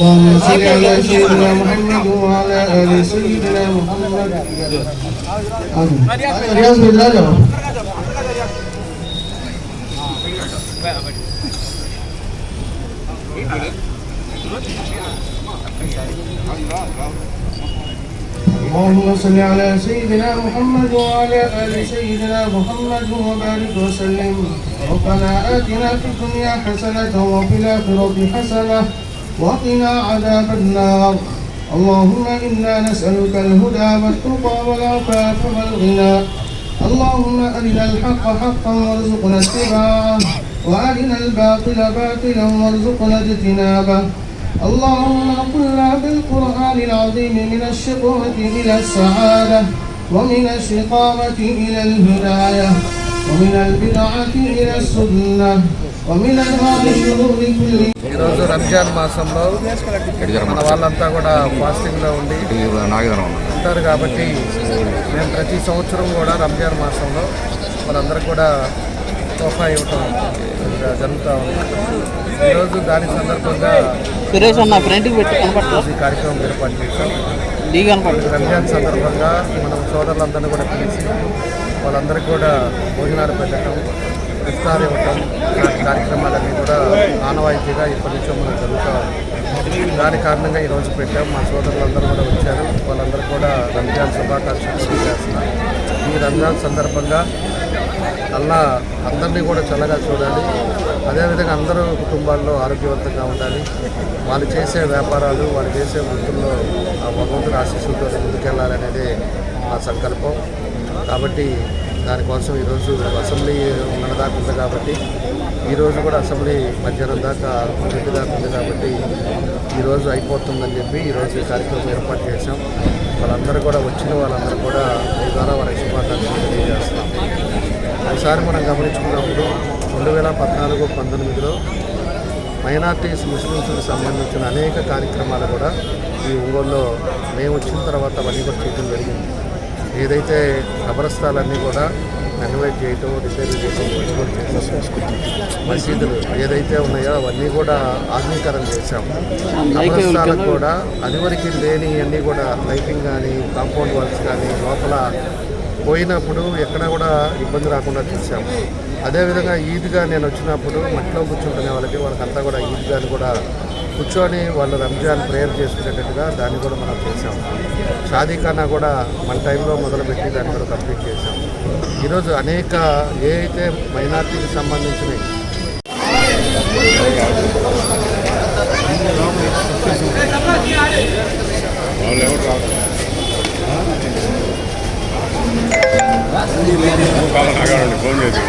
صل على سيدنا محمد وعلى ال سيدنا محمد. رياض بالله له. اللهم صل على سيدنا محمد وعلى آل سيدنا محمد وبارك وسلم ربنا آتنا في الدنيا حسنة وفي الآخرة حسنة وقنا عذاب النار. اللهم إنا نسألك الهدى والتقى والعفاف والغنى. اللهم أرنا الحق حقا وارزقنا اتباعه وأرنا الباطل باطلا وارزقنا اجتنابه. اللهم قلنا بالقرآن العظيم من الشقوة إلى السعادة ومن الشقامة إلى الهداية ومن البدعة إلى السنة. ఈరోజు రంజాన్ మాసంలో మన వాళ్ళంతా కూడా ఫాస్టింగ్లో ఉండి ఉంటారు కాబట్టి మేము ప్రతి సంవత్సరం కూడా రంజాన్ మాసంలో వాళ్ళందరూ కూడా తోఫా ఇవ్వటం జరుగుతూ ఉంది. ఈరోజు దాని సందర్భంగా ఈ కార్యక్రమం ఏర్పాటు చేశాం. రంజాన్ సందర్భంగా మనం సోదరులందరినీ కూడా పిలిచి వాళ్ళందరికీ కూడా భోజనాలు పెట్టడం ఇఫ్తార్ ఇవ్వటం ఇలాంటి కార్యక్రమాలన్నీ కూడా ఆనవాయితీగా ఇప్పటి నుంచో మనం జరుగుతూ దాని కారణంగా ఈరోజు పెట్టాం. మా సోదరులందరూ కూడా వచ్చారు. వాళ్ళందరూ కూడా రంజాన్ శుభాకాంక్షలు తెలియజేస్తున్నాం ఈ రంజాన్ సందర్భంగా అల్లా అందరినీ కూడా చల్లగా చూడాలి. అదేవిధంగా అందరూ కుటుంబాల్లో ఆరోగ్యవంతంగా ఉండాలి. వాళ్ళు చేసే వ్యాపారాలు వాళ్ళు చేసే వృత్తుల్లో ఆ భగవంతుని ఆశీస్సులతో ముందుకెళ్ళాలనేదే మా సంకల్పం. కాబట్టి దానికోసం ఈరోజు అసెంబ్లీ ఉన్న దాకా ఉంది కాబట్టి ఈరోజు కూడా అసెంబ్లీ మధ్యాహ్నం దాకా ఒకటి దాకా ఉంది కాబట్టి ఈరోజు అయిపోతుందని చెప్పి ఈరోజు ఈ కార్యక్రమం ఏర్పాటు చేశాం. వాళ్ళందరూ కూడా వచ్చిన వాళ్ళందరూ కూడా మీ ద్వారా వాళ్ళకి శుభాకాంక్షలు తెలియజేస్తున్నాం. ఒకసారి మనం గమనించుకున్నప్పుడు రెండు వేల పద్నాలుగు పంతొమ్మిదిలో మైనార్టీస్ ముస్లిమ్స్కి సంబంధించిన అనేక కార్యక్రమాలు కూడా ఈ ఒంగోలులో మేము వచ్చిన తర్వాత అవన్నీ కూడా చేయడం జరిగింది. ఏదైతే కబరస్థాలన్నీ కూడా రెనోవేట్ చేయటం రిపేర్ చేయటం ఇవన్నీ చేసాం మసీదులు ఏదైతే ఉన్నాయో అవన్నీ కూడా ఆధునీకరణ చేశాం. కబరస్థాలకు కూడా అదివరకు లేని అన్నీ కూడా లైటింగ్ కానీ కాంపౌండ్ వర్క్స్ కానీ లోపల పోయినప్పుడు ఎక్కడ కూడా ఇబ్బంది రాకుండా చూసాం అదేవిధంగా ఈద్గా నేను వచ్చినప్పుడు మట్టిలో కూర్చుంటునే వాళ్ళకి వాళ్ళకంతా కూడా ఈద్గాని కూడా కూర్చొని వాళ్ళు రంజాన్ ప్రేయర్ చేసుకునేటట్టుగా దాన్ని కూడా మనం చేసాం షాదీఖానా కూడా మన టైంలో మొదలుపెట్టి దాన్ని కూడా కంప్లీట్ చేసాం ఈరోజు అనేక ఏ అయితే మైనార్టీకి సంబంధించినవి ఫోన్ చేసి